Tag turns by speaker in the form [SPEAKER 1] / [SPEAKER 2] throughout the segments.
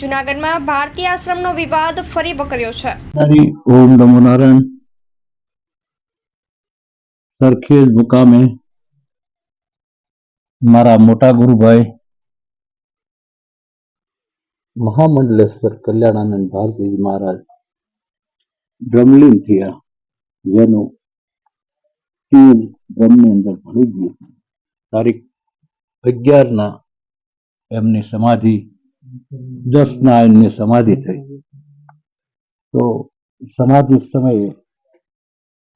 [SPEAKER 1] જૂનાગઢમાં ભારતીય આશ્રમનો વિવાદ ફરી વકર્યો છે.
[SPEAKER 2] ઓમ નમો નારાયણ સરખેજ મુકામે મારા મોટા ગુરુભાઈ મહામંડલેશ્વર કલ્યાણાનંદ ભારતી મહારાજ ડ્રમલીન થયા, જેનું તીર ડ્રમની અંદર ભળી ગયું. તારીખ અગિયારના એમની સમાધિ દસના નારાયણની સમાધિ થઈ. તો સમાધિ સમયે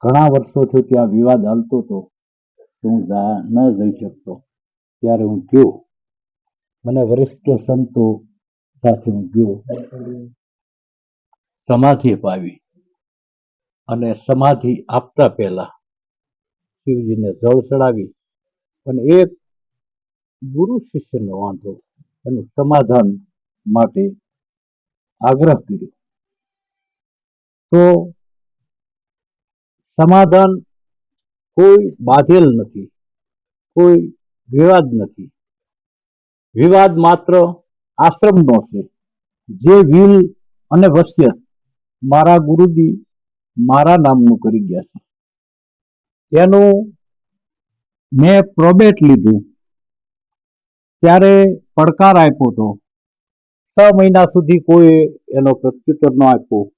[SPEAKER 2] ઘણા વર્ષોથી ત્યાં વિવાદ હાલતો હતો. તો હું ન જઈ શકતો. ત્યારે હું ગયો. મને વરિષ્ઠ સંતો સાથે હું ગયો. સમાધિ અપાવી. અને સમાધિ આપતા પહેલા શિવજીને જળ ચડાવી. અને એક ગુરુ શિષ્યનો વાંધો એનું સમાધાન માટે આગ્રહ કર્યો. તો સમાધાન કોઈ બાધેલ નથી, કોઈ વિવાદ નથી. વિવાદ માત્ર આશ્રમનો છે. જે વિલ અને વસિયત મારા ગુરુજી મારા નામનું કરી ગયા છે. એનું મેં પ્રોબેટ લીધું. ત્યારે પડકાર આપ્યો હતો. છ મહિના સુધી કોઈ એનો પ્રત્યુત્તર ન આપ્યો.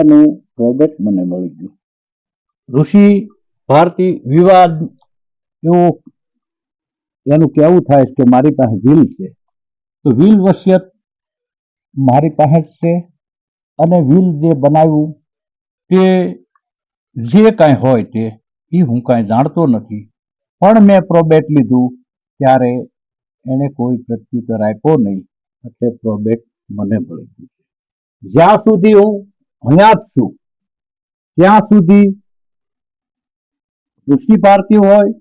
[SPEAKER 2] એનું પ્રોબેટ મને મળી ગયું. ઋષિ ભારતી વિવાદ, એવું એનું કહેવું થાય કે મારી પાસે વિલ છે. તો વિલ વસિયત મારી પાસે જ છે અને વિલ જે બનાવ્યું તે જે કાંઈ હોય તે એ હું કાંઈ જાણતો નથી. પણ મેં પ્રોબેટ લીધું ત્યારે એણે કોઈ પ્રત્યુત્તર આપ્યો નહીં. એટલે પ્રોબેટ મને મળી ગયું જ્યાં સુધી હું હયાત છું, ત્યાં સુધી ઋષિ ભારતી હોય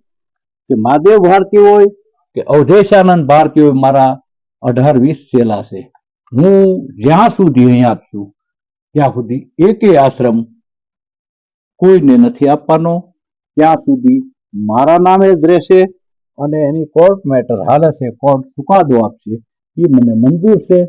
[SPEAKER 2] કે મહાદેવ ભારતી હોય કે અવધેશાનંદ ભારતી હોય, મારા અઢાર વીસ ચેલા છે. હું જ્યાં સુધી અહીંયા જ છું, ત્યાં સુધી એકે આશ્રમ કોઈને નથી આપવાનો. ત્યાં સુધી મારા નામે જ રહેશે. અને એની કોર્ટ મેટર હાલે છે કોર્ટ ચુકાદો આપશે એ મને મંજૂર છે.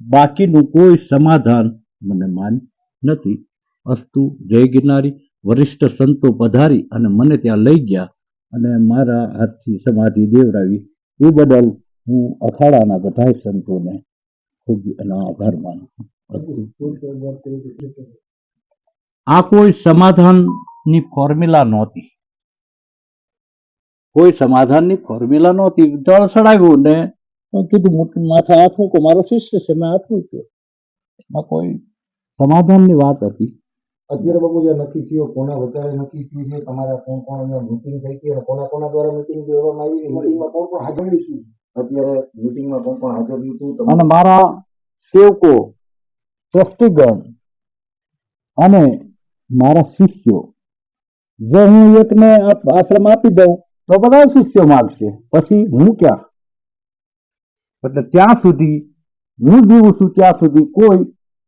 [SPEAKER 2] બાકીનું કોઈ સમાધાન મને માન નથી. અસ્તુ, જય ગિરનારી, વરિષ્ઠ સંતો પધારી અને મને ત્યાં લઈ ગયા અને મારા હાથથી સમાધિ દેવરાવી એ બદલ હું અખાડાના બધાય સંતોને ખૂબ એનો આભાર માનું આ કોઈ સમાધાનની ફોર્મ્યુલા નહોતી. કોઈ સમાધાનની ફોર્મ્યુલા નહોતી. જળ ચડાવ્યું ને હું કીધું માથા હાથ મૂકો મારો શિષ્ય છે? મેં હાથ મૂક્યો એમાં કોઈ સમાધાનની વાત હતી.
[SPEAKER 3] અત્યારે બાબુ જે નક્કી થયો કોના વધારે નક્કી થયું છે તમારા કોણ કોણ અહીંયા મીટિંગ થઈ ગઈ અને કોના કોના દ્વારા મીટિંગ દેવામાં આવી મીટિંગમાં કોણ કોણ હાજર રહીશું અત્યારે મીટિંગમાં કોણ કોણ હાજર રહ્યું હતું?
[SPEAKER 2] અને મારા સેવકો ટ્રસ્ટીગણ અને મારા શિષ્યો જો હું એકને આશ્રમ આપી દઉં તો બધા શિષ્યો માગશે. પછી હું ક્યાં? એટલે ત્યાં સુધી હું જીવું છું ત્યાં સુધી કોઈ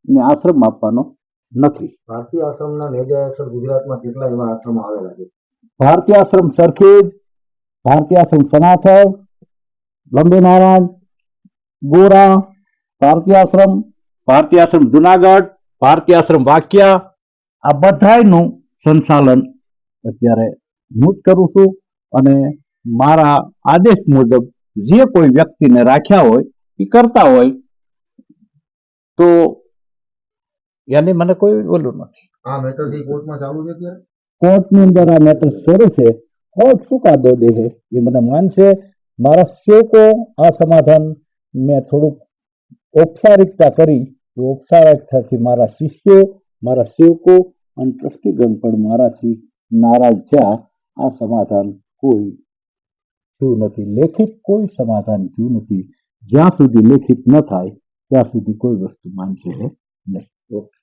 [SPEAKER 2] ને આશ્રમ આપવાનો નથી.
[SPEAKER 3] ભારતીય આશ્રમના નેજા હેઠળ ગુજરાતમાં કેટલા એવા આશ્રમ આવેલા છે?
[SPEAKER 2] ભારતીય આશ્રમ સરખેજ ભારતીય આશ્રમ સનાથન લંબે નારાયણ ગોરા ભારતીય આશ્રમ ભારતીય આશ્રમ જુનાગઢ ભારતીય આશ્રમ વાક્યા આ બધાનું સંચાલન અત્યારે હું જ કરું છું. અને મારા આદેશ મુજબ જે કોઈ વ્યક્તિને રાખ્યા હોય એ કરતા હોય તો એને મને કોઈ ઓલું નથી.
[SPEAKER 3] આ મેટર જે કોર્ટમાં ચાલુ છે અત્યારે?
[SPEAKER 2] કોર્ટની અંદર આ મેટર શરૂ છે. કોર્ટ ચુકાદો દે છે? એ મને માનશે મારા સેવકો આ સમાધાન મેં થોડુંક ઔપચારિકતા કરી. તો ઔપચારિકતાથી મારા શિષ્યો મારા સેવકો અને ટ્રસ્ટીગણ પણ મારાથી નારાજ થયા. આ સમાધાન કોઈ થયું નથી. લેખિત કોઈ સમાધાન થયું નથી. જ્યાં સુધી લેખિત ન થાય, ત્યાં સુધી કોઈ વસ્તુ માનશે નહીં.
[SPEAKER 3] ઓકે.